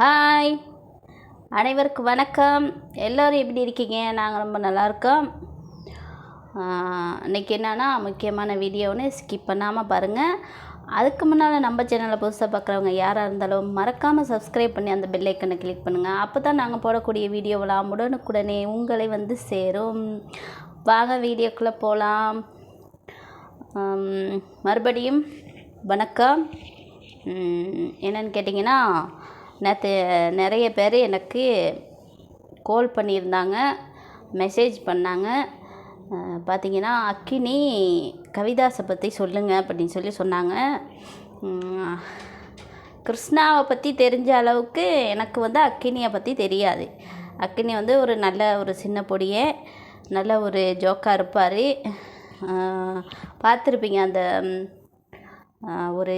Hi அனைவருக்கும் வணக்கம். எல்லோரும் எப்படி இருக்கீங்க? நாங்கள் ரொம்ப நல்லா இருக்கோம். இன்றைக்கி என்னென்னா முக்கியமான வீடியோன்னு ஸ்கிப் பண்ணாமல் பாருங்கள் அதுக்கு முன்னால் நம்ம சேனலை புதுசாக பார்க்குறவங்க யாராக இருந்தாலும் மறக்காமல் சப்ஸ்கிரைப் பண்ணி அந்த பெல்லைக்கனை கிளிக் பண்ணுங்கள் அப்போ தான் நாங்கள் போடக்கூடிய வீடியோவெல்லாம் உடனுக்குடனே உங்களை வந்து சேரும். வாங்க வீடியோக்குள்ளே போகலாம் மறுபடியும் வணக்கம். என்னன்னு கேட்டிங்கன்னா நேற்று நிறைய பேர் எனக்கு கால் பண்ணியிருந்தாங்க மெசேஜ் பண்ணாங்க. பார்த்தீங்கன்னா அக்கினி கவிதாஸை பற்றி சொல்லுங்கள் அப்படின்னு சொல்லி சொன்னாங்க. கிருஷ்ணாவை பற்றி தெரிஞ்ச அளவுக்கு எனக்கு வந்து அக்கினியை பற்றி தெரியாது. அக்கினி வந்து ஒரு நல்ல ஒரு சின்ன பொடியே நல்ல ஒரு ஜோக்காக இருப்பார். பார்த்துருப்பீங்க அந்த ஒரு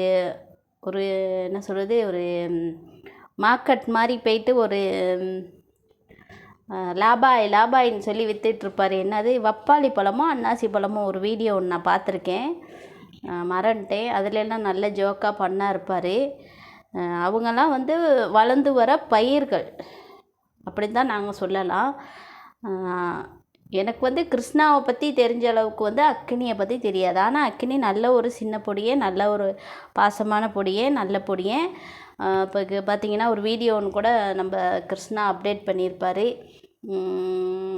ஒரு என்ன சொல்கிறது ஒரு மார்க்கெட் மாதிரி போயிட்டு ஒரு லாபாய் லாபாயின்னு சொல்லி வித்துட்ருப்பார். என்னது? வப்பாளி பழமோ அன்னாசி பழமோ ஒரு வீடியோ ஒன்று நான் பார்த்துருக்கேன். ஆஹ், மறந்துட்டேன். நல்ல ஜோக்காக பண்ணா இருப்பார். அவங்கெல்லாம் வந்து வளர்ந்து வர பயிர்கள். அப்படி தான் நாங்கள் சொல்லலாம் எனக்கு வந்து கிருஷ்ணாவை பற்றி தெரிஞ்ச அளவுக்கு வந்து அக்கினியை பற்றி தெரியாது. ஆனால் அக்கினி நல்ல ஒரு சின்ன பொடியே நல்ல ஒரு பாசமான பொடியே நல்ல பொடியே. இப்போ பார்த்தீங்கன்னா ஒரு வீடியோ ஒன்று கூட நம்ம கிருஷ்ணா அப்டேட் பண்ணியிருப்பார்.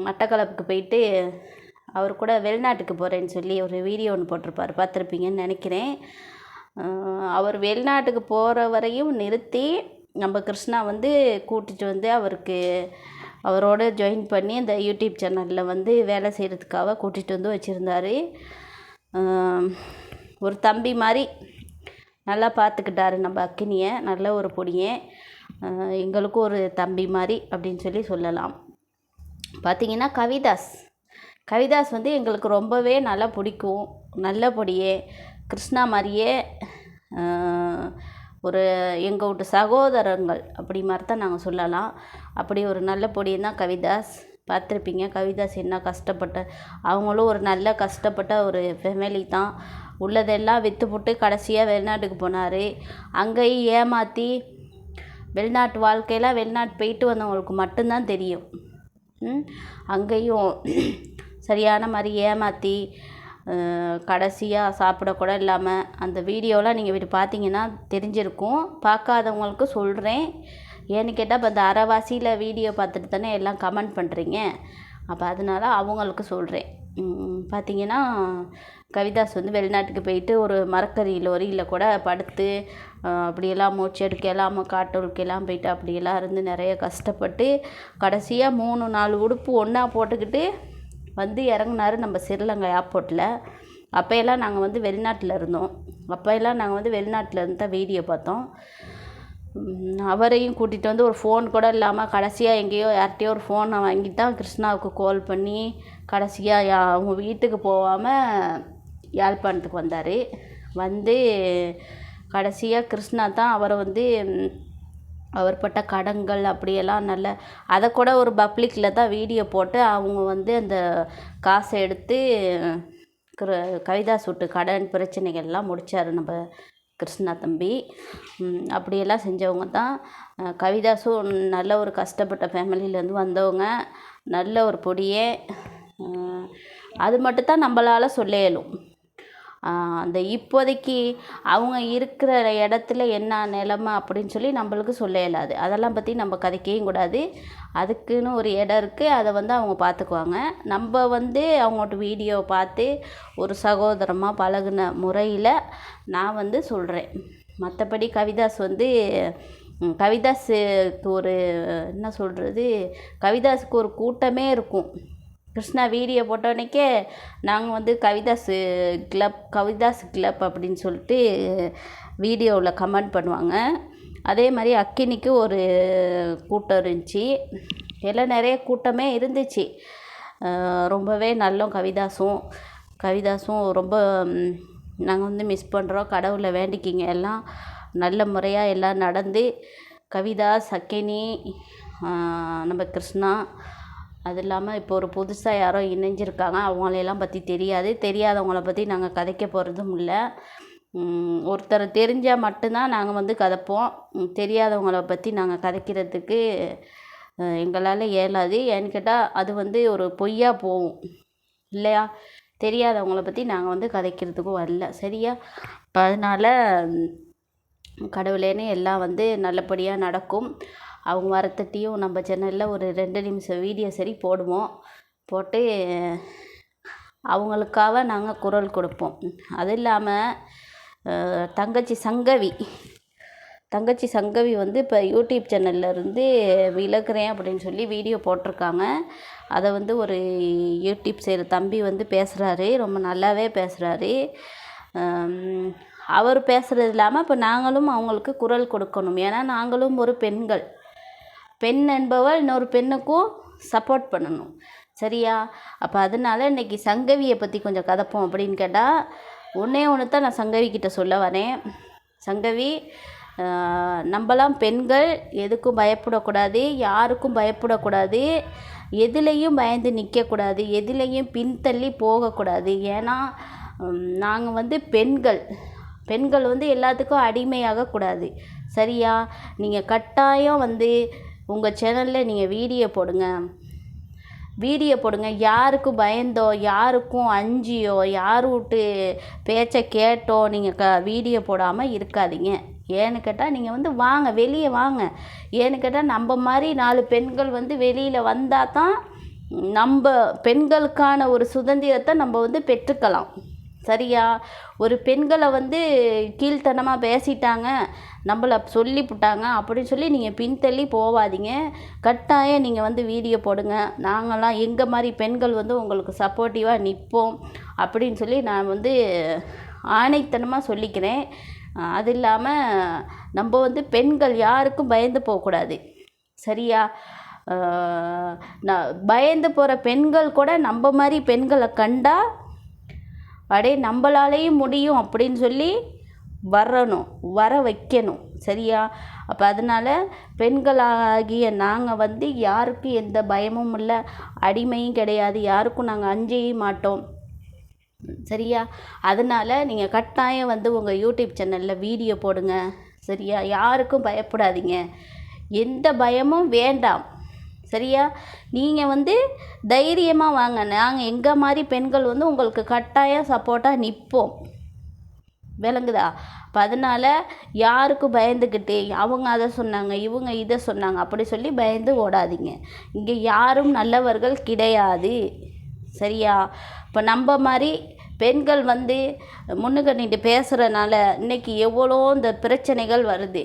மட்டக்களப்புக்கு போயிட்டு அவர் கூட வெளிநாட்டுக்கு போகிறேன்னு சொல்லி ஒரு வீடியோ ஒன்று போட்டிருப்பார். பார்த்துருப்பீங்கன்னு நினைக்கிறேன். அவர் வெளிநாட்டுக்கு போகிற வரையும் நிறுத்தி நம்ம கிருஷ்ணா வந்து கூட்டிகிட்டு வந்து அவருக்கு அவரோட ஜாயின் பண்ணி அந்த யூடியூப் சேனலில் வந்து வேலை செய்கிறதுக்காக கூட்டிகிட்டு வந்து வச்சுருந்தாரு. ஒரு தம்பி மாதிரி நல்லா பார்த்துக்கிட்டாரு நம்ம அக்கினியை. நல்ல ஒரு பொடியை. எங்களுக்கும் ஒரு தம்பி மாதிரி அப்படின்னு சொல்லி சொல்லலாம். பார்த்தீங்கன்னா கவிதாஸ். கவிதாஸ் வந்து எங்களுக்கு ரொம்பவே நல்லா பிடிக்கும். நல்ல பொடியே. கிருஷ்ணா மாதிரியே ஒரு எங்கள் வீட்டு சகோதரங்கள் அப்படி மாதிரி தான் நாங்கள் சொல்லலாம். அப்படி ஒரு நல்ல பொடியன் தான் கவிதாஸ் பார்த்துருப்பீங்க. கவிதாஸ் என்ன கஷ்டப்பட்ட அவங்களும் ஒரு நல்ல கஷ்டப்பட்ட ஒரு ஃபேமிலி தான். உள்ளதெல்லாம் விற்றுப்புட்டு கடைசியாக வெளிநாட்டுக்கு போனார். அங்கேயும் ஏமாற்றி வெளிநாட்டு வாழ்க்கையில் வெளிநாட்டு போயிட்டு வந்தவங்களுக்கு மட்டும்தான் தெரியும். அங்கேயும் சரியான மாதிரி ஏமாற்றி கடைசியாக சாப்பிடக்கூட இல்லாமல் அந்த வீடியோலாம் நீங்கள் இப்படி பார்த்தீங்கன்னா தெரிஞ்சிருக்கும். பார்க்காதவங்களுக்கு சொல்கிறேன் ஏன்னு கேட்டால் இப்போ இந்த அரைவாசியில் வீடியோ பார்த்துட்டு தானே எல்லாம் கமெண்ட் பண்ணுறீங்க அப்போ அதனால அவங்களுக்கு சொல்கிறேன் பார்த்தீங்கன்னா கவிதாஸ் வந்து வெளிநாட்டுக்கு போயிட்டு ஒரு மரக்கறி லொரியில் கூட படுத்து அப்படியெல்லாம் மூச்சு எடுக்கலாம் காட்டொழுக்கெல்லாம் போயிட்டு அப்படியெல்லாம் இருந்து நிறைய கஷ்டப்பட்டு கடைசியாக மூணு நாலு உடுப்பு ஒன்றா போட்டுக்கிட்டு வந்து இறங்குனாரு நம்ம ஸ்ரீலங்கா ஏர்போர்ட்டில் அப்போயெல்லாம் நாங்கள் வந்து வெளிநாட்டில் இருந்தோம். அப்போயெல்லாம் நாங்கள் வந்து வெளிநாட்டில் இருந்து தான் வீடியோ பார்த்தோம். அவரையும் கூட்டிகிட்டு வந்து ஒரு ஃபோன் கூட இல்லாமல் கடைசியாக எங்கேயோ யார்கிட்டயோ ஒரு ஃபோனை வாங்கி தான் கிருஷ்ணாவுக்கு கால் பண்ணி கடைசியாக யா அவங்க வீட்டுக்கு போகாமல் யாழ்ப்பாணத்துக்கு வந்தார். வந்து கடைசியாக கிருஷ்ணா தான் அவரை வந்து அவர்பட்ட அவர் பட்ட கடன்கள் அப்படியெல்லாம் நல்ல அதை கூட ஒரு பப்ளிக்கில் தான் வீடியோ போட்டு அவங்க வந்து அந்த காசை எடுத்து கவிதா சுட்டு கடன் பிரச்சனைகள்லாம் முடித்தார் நம்ம கிருஷ்ணா தம்பி. அப்படியெல்லாம் செஞ்சவங்க தான். கவிதாசும் நல்ல ஒரு கஷ்டப்பட்ட ஃபேமிலியிலேருந்து வந்தவங்க. நல்ல ஒரு பொடியே. அது மட்டும் தான் நம்மளால் சொல்ல இயலும். அந்த இப்போதைக்கு அவங்க இருக்கிற இடத்துல என்ன நிலமை அப்படின்னு சொல்லி நம்மளுக்கு சொல்ல இயலாது அதெல்லாம் பற்றி நம்ம கதைக்கவும் கூடாது. அதுக்குன்னு ஒரு இடம் இருக்குது அதை வந்து அவங்க பார்த்துக்குவாங்க. நம்ம வந்து அவங்கள்ட்ட வீடியோ பார்த்து ஒரு சகோதரமாக பழகுன முறையில் நான் வந்து சொல்கிறேன் மற்றபடி கவிதாஸ் வந்து கவிதாஸுக்கு ஒரு என்ன சொல்கிறது கவிதாஸுக்கு ஒரு கூட்டமே இருக்கும். கிருஷ்ணா வீடியோ போட்டோன்னே நாங்கள் வந்து கவிதாஸ் கிளப் கவிதாஸ் கிளப் அப்படின்னு சொல்லிட்டு வீடியோவில் கமெண்ட் பண்ணுவாங்க. அதே மாதிரி அக்கினிக்கு ஒரு கூட்டம் இருந்துச்சு. எல்லாம் நிறைய கூட்டமே இருந்துச்சு. ரொம்பவே நல்லோம் கவிதாசும் கவிதாஸும் ரொம்ப நாங்கள் வந்து மிஸ் பண்ணுறோம் கடவுளை வேண்டிக்கிங்க. எல்லாம் நல்ல முறையாக எல்லாம் நடந்து கவிதா சக்கினி நம்ம கிருஷ்ணா அது இல்லாமல் இப்போ ஒரு புதுசாக யாரோ இணைஞ்சிருக்காங்க அவங்களையெல்லாம் பற்றி தெரியாது. தெரியாதவங்கள பற்றி நாங்கள் கதைக்க போகிறதும் இல்லை. ஒருத்தர் ஒருத்தரை தெரிஞ்சால் மட்டும்தான் நாங்கள் வந்து கதைப்போம். தெரியாதவங்கள பற்றி நாங்கள் கதைக்கிறதுக்கு எங்களால் இயலாது. ஏன்னு கேட்டால் அது வந்து ஒரு பொய்யாக போகும். இல்லையா? தெரியாதவங்கள பற்றி நாங்கள் வந்து கதைக்கிறதுக்கும் வரல. சரியா? இப்போ அதனால் கடவுளேன்னு எல்லாம் வந்து நல்லபடியாக நடக்கும். அவங்க வரத்தட்டியும் நம்ம சேனலில் ஒரு ரெண்டு நிமிஷம் வீடியோ சரி போடுவோம். போட்டு அவங்களுக்காக நாங்கள் குரல் கொடுப்போம். அது இல்லாமல் தங்கச்சி சங்கவி. தங்கச்சி சங்கவி வந்து இப்போ யூடியூப் சேனல்ல இருந்து விலகுறேன் அப்படின்னு சொல்லி வீடியோ போட்டிருக்காங்க. அதை வந்து ஒரு யூடியூப் செய்கிற தம்பி வந்து பேசுகிறாரு ரொம்ப நல்லாவே பேசுகிறாரு அவர் பேசுகிறது இல்லாமல் இப்போ நாங்களும் அவங்களுக்கு குரல் கொடுக்கணும். ஏன்னா நாங்களும் ஒரு பெண்கள். பெண் என்பவள் இன்னொரு பெண்ணுக்கும் சப்போர்ட் பண்ணணும். சரியா? அப்போ அதனால இன்னைக்கு சங்கவியை பற்றி கொஞ்சம் கதப்போம் அப்படின்னு கேட்டால் ஒன்றே ஒன்று தான் நான் சங்கவி கிட்ட சொல்ல வரேன். சங்கவி நம்மலாம் பெண்கள் எதுக்கும் பயப்படக்கூடாது யாருக்கும் பயப்படக்கூடாது எதுலேயும் பயந்து நிற்கக்கூடாது எதுலேயும் பின்தள்ளி போகக்கூடாது. ஏன்னா நாங்கள் வந்து பெண்கள். பெண்கள் வந்து எல்லாத்துக்கும் அடிமையாகக்கூடாது. சரியா? நீங்கள் கட்டாயம் வந்து உங்கள் சேனலில் நீங்கள் வீடியோ போடுங்க. வீடியோ போடுங்க. யாருக்கும் பயந்தோ யாருக்கும் அஞ்சியோ யார் விட்டு பேச்சை கேட்டோ நீங்கள் க வீடியோ போடாமல் இருக்காதீங்க. ஏன்னு கேட்டால் நீங்கள் வந்து வாங்க வெளியே வாங்க. ஏன்னு கேட்டால் நம்ம மாதிரி நாலு பெண்கள் வந்து வெளியில் வந்தால் தான் நம்ம பெண்களுக்கான ஒரு சுதந்திரத்தை நம்ம வந்து பெற்றுக்கலாம். சரியா? ஒரு பெண்களை வந்து கீழ்த்தனமாக பேசிட்டாங்க. நம்மளை சொல்லிவிட்டாங்க அப்படின்னு சொல்லி நீங்கள் பின்தள்ளி போகாதீங்க கட்டாயம் நீங்கள் வந்து வீடியோ போடுங்க. நாங்களாம் எங்கள் மாதிரி பெண்கள் வந்து உங்களுக்கு சப்போர்ட்டிவாக நிற்போம் அப்படின்னு சொல்லி நான் வந்து ஆணைத்தனமாக சொல்லிக்கிறேன். அது இல்லாமல் நம்ம வந்து பெண்கள் யாருக்கும் பயந்து போகக்கூடாது. சரியா? நான் பயந்து போகிற பெண்கள் கூட நம்ம மாதிரி பெண்களை கண்டா அடே நம்மளாலேயும் முடியும் அப்படின்னு சொல்லி வரணும் வர வைக்கணும். சரியா? அப்போ அதனால் பெண்களாகிய நாங்கள் வந்து யாருக்கும் எந்த பயமும் இல்லை அடிமையும் கிடையாது யாருக்கும் நாங்கள் அஞ்சையும் மாட்டோம். சரியா? அதனால் நீங்கள் கட்டாயம் வந்து உங்கள் யூடியூப் சேனலில் வீடியோ போடுங்க. சரியா? யாருக்கும் பயப்படாதீங்க. எந்த பயமும் வேண்டாம். சரியா? நீங்கள் வந்து தைரியமாக வாங்க. நாங்கள் எங்கள் மாதிரி பெண்கள் வந்து உங்களுக்கு கட்டாயம் சப்போர்ட்டாக நிற்போம் விளங்குதா? அப்போ அதனால் யாருக்கும் பயந்துக்கிட்டு அவங்க அதை சொன்னாங்க இவங்க இதை சொன்னாங்க. அப்படி சொல்லி பயந்து ஓடாதீங்க. இங்கே யாரும் நல்லவர்கள் கிடையாது. சரியா? இப்போ நம்ம மாதிரி பெண்கள் வந்து முன்னுக்கு நின்று பேசுகிறனால இன்னைக்கு எவ்வளோ இந்த பிரச்சனைகள் வருது.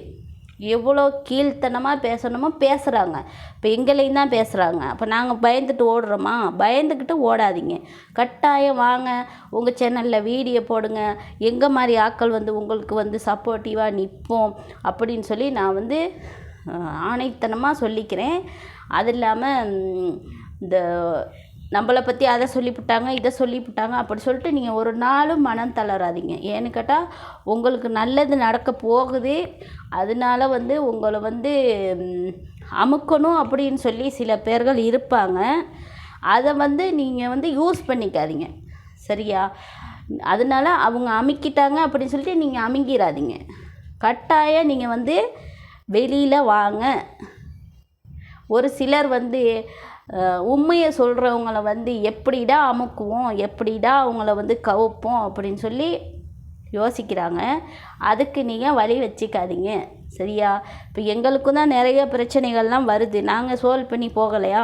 எவ்வளோ கீழ்த்தனமாக பேசணுமோ பேசுகிறாங்க இப்போ எங்களையும் தான் பேசுகிறாங்க அப்போ நாங்கள் பயந்துட்டு ஓடுறோமா? பயந்துக்கிட்டு ஓடாதீங்க. கட்டாயம் வாங்க. உங்கள் சேனலில் வீடியோ போடுங்க. எங்கள் மாதிரி ஆட்கள் வந்து உங்களுக்கு வந்து சப்போர்ட்டிவாக நிற்போம் அப்படின்னு சொல்லி நான் வந்து ஆணைத்தனமாக சொல்லிக்கிறேன். அது இல்லாமல் இந்த நம்மளை பற்றி அதை சொல்லிவிட்டாங்க இதை சொல்லிவிட்டாங்க அப்படி சொல்லிட்டு நீங்கள் ஒரு நாளும் மனம் தளராதீங்க. ஏன்னு கேட்டால் உங்களுக்கு நல்லது நடக்க போகுது. அதனால வந்து உங்களை வந்து அமுக்கணும் அப்படின்னு சொல்லி சில பேர்கள் இருப்பாங்க. அதை வந்து நீங்கள் வந்து யூஸ் பண்ணிக்காதீங்க. சரியா? அதனால அவங்க அமுக்கிட்டாங்க அப்படின்னு சொல்லிட்டு நீங்கள் அமுங்கிடாதீங்க கட்டாயம் நீங்கள் வந்து வெளியில் வாங்க. ஒரு சிலர் வந்து உண்மையை சொல்கிறவங்கள வந்து எப்படிடா அமுக்குவோம் எப்படிடா அவங்கள வந்து கவுப்போம் அப்படின்னு சொல்லி யோசிக்கிறாங்க. அதுக்கு நீங்கள் வழி வச்சுக்காதீங்க. சரியா? இப்போ எங்களுக்கும் தான் நிறைய பிரச்சனைகள்லாம் வருது. நாங்கள் சோல்வ் பண்ணி போகலையா?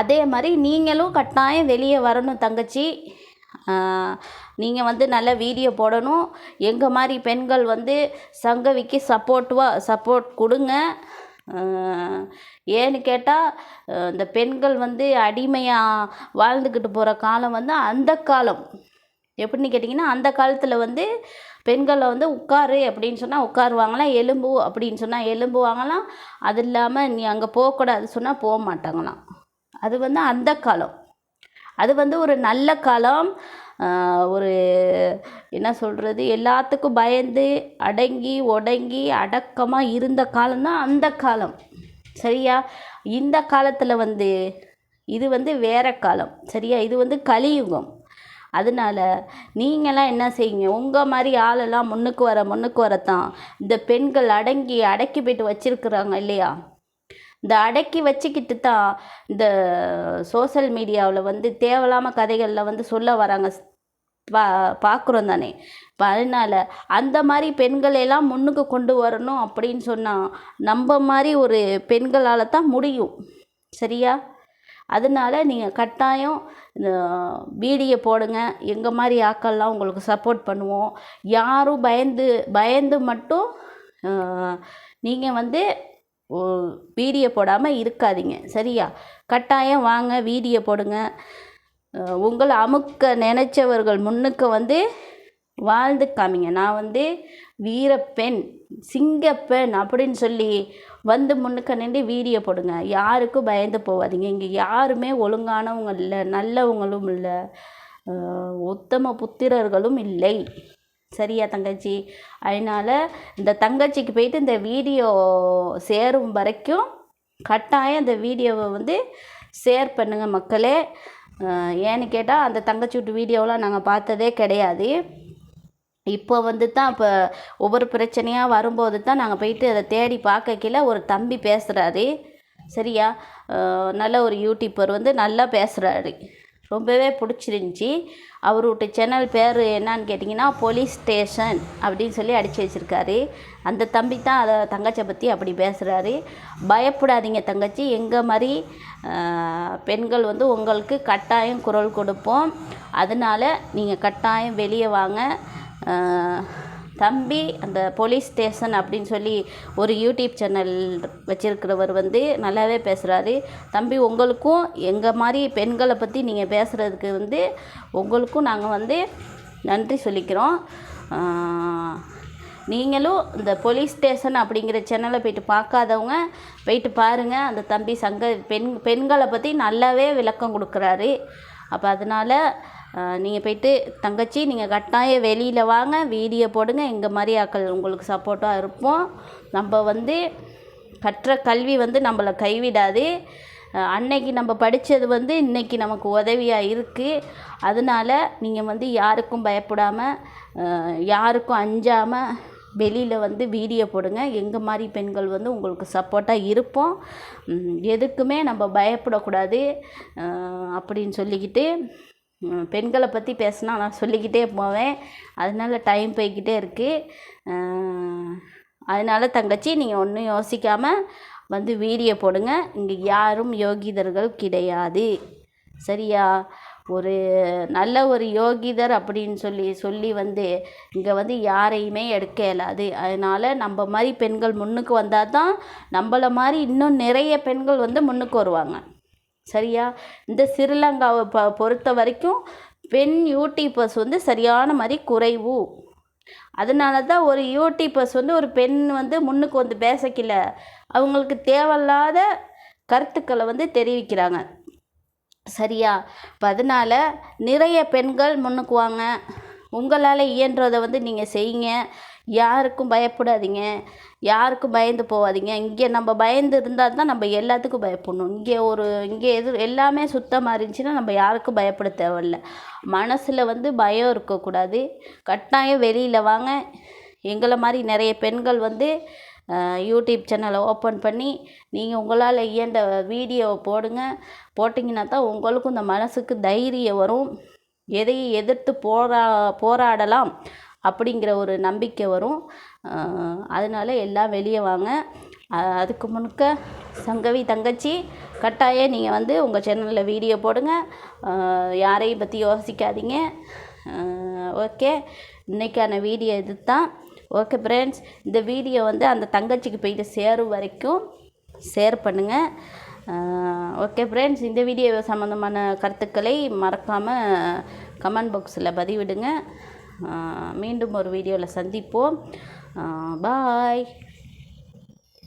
அதே மாதிரி நீங்களும் கட்டாயம் வெளியே வரணும் தங்கச்சி. நீங்கள் வந்து நல்ல வீடியோ போடணும். எங்கள் மாதிரி பெண்கள் வந்து சங்கவிக்கு சப்போர்ட்டுவாக சப்போர்ட் கொடுங்க. ஏன்னு கேட்டால் இந்த பெண்கள் வந்து அடிமையாக வாழ்ந்துக்கிட்டு போகிற காலம் வந்து அந்த காலம். எப்படின்னு கேட்டிங்கன்னா அந்த காலத்தில் வந்து பெண்களை வந்து உட்காரு அப்படின்னு சொன்னால் உட்காருவாங்களாம் எலும்பு அப்படின்னு சொன்னால் எலும்புவாங்களாம் அது இல்லாமல் நீ அங்கே போகக்கூடாது சொன்னால் போக மாட்டாங்களாம் அது வந்து அந்த காலம். அது வந்து ஒரு நல்ல காலம். ஒரு என்ன சொல்கிறது எல்லாத்துக்கும் பயந்து அடங்கி ஒடங்கி அடக்கமாக இருந்த காலம்தான் அந்த காலம். சரியா? இந்த காலத்தில் வந்து இது வந்து வேற காலம். சரியா? இது வந்து கலியுகம். அதனால நீங்களாம் என்ன செய்யுங்க? உங்கள் மாதிரி ஆளெல்லாம் முன்னுக்கு வர முன்னுக்கு வரத்தான். இந்த பெண்கள் அடங்கி அடக்கி போய்ட்டு வச்சிருக்கிறாங்க இல்லையா? இந்த அடக்கி வச்சுக்கிட்டு தான் இந்த சோஷியல் மீடியாவில் வந்து தேவையில்லாமல் கதைகளில் வந்து சொல்ல வராங்க. பா பார்க்குறோம் தானே இப்போ அதனால் அந்த மாதிரி பெண்களெல்லாம் முன்னுக்கு கொண்டு வரணும் அப்படின்னு சொன்னால் நம்ம மாதிரி ஒரு பெண்களால் தான் முடியும். சரியா? அதனால நீங்கள் கட்டாயம் இந்த வீடியோ போடுங்க. எங்கள் மாதிரி ஆக்கள்லாம் உங்களுக்கு சப்போர்ட் பண்ணுவோம். யாரும் பயந்து பயந்து மட்டும் நீங்கள் வந்து வீடியோ போடாமல் இருக்காதீங்க. சரியா? கட்டாயம் வாங்க வீடியோ போடுங்க. உங்களை அமுக்க நினைச்சவர்கள் முன்னுக்கு வந்து வாழ்ந்து காமிங்க. நான் வந்து வீரப்பெண் சிங்கப்பெண் அப்படின்னு சொல்லி வந்து முன்னுக்க நின்று வீடியோ போடுங்க. யாருக்கும் பயந்து போகாதீங்க இங்கே யாருமே ஒழுங்கானவங்க இல்லை நல்லவங்களும் இல்லை. உத்தம புத்திரர்களும் இல்லை. சரியா தங்கச்சி? அதனால் இந்த தங்கச்சிக்கு போயிட்டு இந்த வீடியோ சேரும் வரைக்கும் கட்டாயம் இந்த வீடியோவை வந்து ஷேர் பண்ணுங்கள் மக்களே. ஏன்னு கேட்டால் அந்த தங்கச்சி வீட்டு வீடியோலாம் நாங்கள் பார்த்ததே கிடையாது. இப்போ வந்து தான் இப்போ ஒவ்வொரு பிரச்சனையாக வரும்போது தான் நாங்கள் போயிட்டு அதை தேடி பார்க்கல ஒரு தம்பி பேசுகிறாரு சரியா? நல்ல ஒரு யூடியூப்பர் வந்து நல்லா பேசுகிறாரு ரொம்பவே பிடிச்சிருந்துச்சி. அவருடைய சேனல் பேர் என்னன்னு கேட்டிங்கன்னா போலீஸ் ஸ்டேஷன் அப்படின்னு சொல்லி அடித்து வச்சுருக்காரு. அந்த தம்பி தான் அதை தங்கச்சியை பற்றி அப்படி பேசுகிறாரு பயப்படாதீங்க தங்கச்சி. எங்கள் மாதிரி பெண்கள் வந்து உங்களுக்கு கட்டாயம் குரல் கொடுப்போம். அதனால் நீங்கள் கட்டாயம் வெளியே வாங்க. தம்பி அந்த போலீஸ் ஸ்டேஷன் அப்படின்னு சொல்லி ஒரு யூடியூப் சேனல் வச்சுருக்கிறவர் வந்து நல்லாவே பேசுகிறாரு தம்பி உங்களுக்கும் எங்கள் மாதிரி பெண்களை பற்றி நீங்கள் பேசுகிறதுக்கு வந்து உங்களுக்கும் நாங்கள் வந்து நன்றி சொல்லிக்கிறோம். நீங்களும் இந்த போலீஸ் ஸ்டேஷன் அப்படிங்கிற சேனலை போயிட்டு பார்க்காதவங்க போயிட்டு பாருங்கள் அந்த தம்பி சங்க பெண் பெண்களை பற்றி நல்லாவே விளக்கம் கொடுக்குறாரு. அப்போ அதனால் நீங்கள் போயிட்டு தங்கச்சி நீங்கள் கட்டாயம் வெளியில் வாங்க வீடியோ போடுங்க எங்கள் மாதிரி ஆக்கள் உங்களுக்கு சப்போர்ட்டாக இருப்போம். நம்ம வந்து கற்ற கல்வி வந்து நம்மளை கைவிடாது. அன்னைக்கு நம்ம படித்தது வந்து இன்றைக்கி நமக்கு உதவியாக இருக்குது அதனால் நீங்கள் வந்து யாருக்கும் பயப்படாமல் யாருக்கும் அஞ்சாமல் வெளியில் வந்து வீடியோ போடுங்க. எங்கள் மாதிரி பெண்கள் வந்து உங்களுக்கு சப்போர்ட்டாக இருப்போம். எதுக்குமே நம்ம பயப்படக்கூடாது. அப்படின்னு சொல்லிக்கிட்டு பெண்களை பற்றி பேசினா நான் சொல்லிக்கிட்டே போவேன். அதனால டைம் போய்கிட்டே இருக்குது அதனால் தங்கச்சி நீங்கள் ஒன்றும் யோசிக்காமல் வந்து வீடியோ போடுங்க. இங்கே யாரும் யோகிதர்கள் கிடையாது. சரியா? ஒரு நல்ல ஒரு யோகிதர் அப்படின்னு சொல்லி சொல்லி வந்து இங்கே வந்து யாரையுமே எடுக்க இயலாது. அதனால் நம்ம மாதிரி பெண்கள் முன்னுக்கு வந்தால் தான் நம்மளை மாதிரி இன்னும் நிறைய பெண்கள் வந்து முன்னுக்கு வருவாங்க. சரியா? இந்த ஸ்ரீலங்காவை ப பொறுத்த வரைக்கும் பெண் யூடியூபர்ஸ் வந்து சரியான மாதிரி குறைவு. அதனால தான் ஒரு யூடியூபர்ஸ் வந்து ஒரு பெண் வந்து முன்னுக்கு வந்து பேசக்கில்ல. அவங்களுக்கு தேவையில்லாத கருத்துக்களை வந்து தெரிவிக்கிறாங்க. சரியா? இப்போ அதனால் நிறைய பெண்கள் முன்னுக்கு வாங்க உங்களால் இயன்றதை வந்து நீங்கள் செய்யுங்க. யாருக்கும் பயப்படாதீங்க. யாருக்கும் பயந்து போகாதீங்க இங்கே நம்ம பயந்து இருந்தால் தான் நம்ம எல்லாத்துக்கும் பயப்படணும். இங்கே ஒரு இங்கே எது எல்லாமே சுத்தமாக இருந்துச்சுன்னா நம்ம யாருக்கும் பயப்பட தேவையில்ல. மனசில் வந்து பயம் இருக்கக்கூடாது. கட்டாயம் வெளியில் வாங்க. எங்களை மாதிரி நிறைய பெண்கள் வந்து யூடியூப் சேனலை ஓப்பன் பண்ணி நீங்கள் உங்களால் இயன்ற வீடியோவை போடுங்க. போட்டிங்கன்னா தான் உங்களுக்கும் இந்த மனசுக்கு தைரியம் வரும். எதையும் எதிர்த்து போரா போராடலாம். அப்படிங்கிற ஒரு நம்பிக்கை வரும். அதனால எல்லாம் வெளியே வாங்க. அதுக்கு முன்னுக்க சங்கவி தங்கச்சி கட்டாயம் நீங்கள் வந்து உங்கள் சேனலில் வீடியோ போடுங்க. யாரையும் பற்றி யோசிக்காதீங்க. ஓகே. இன்றைக்கான வீடியோ இது தான் ஓகே ஃப்ரெண்ட்ஸ் இந்த வீடியோ வந்து அந்த தங்கச்சிக்கு போயிட்டு சேரும் வரைக்கும் ஷேர் பண்ணுங்கள் ஓகே ஃப்ரெண்ட்ஸ் இந்த வீடியோ சம்மந்தமான கருத்துக்களை மறக்காமல் கமெண்ட் பாக்ஸில் பதிவிடுங்க. மீண்டும் ஒரு வீடியோவில் சந்திப்போம். பாய்.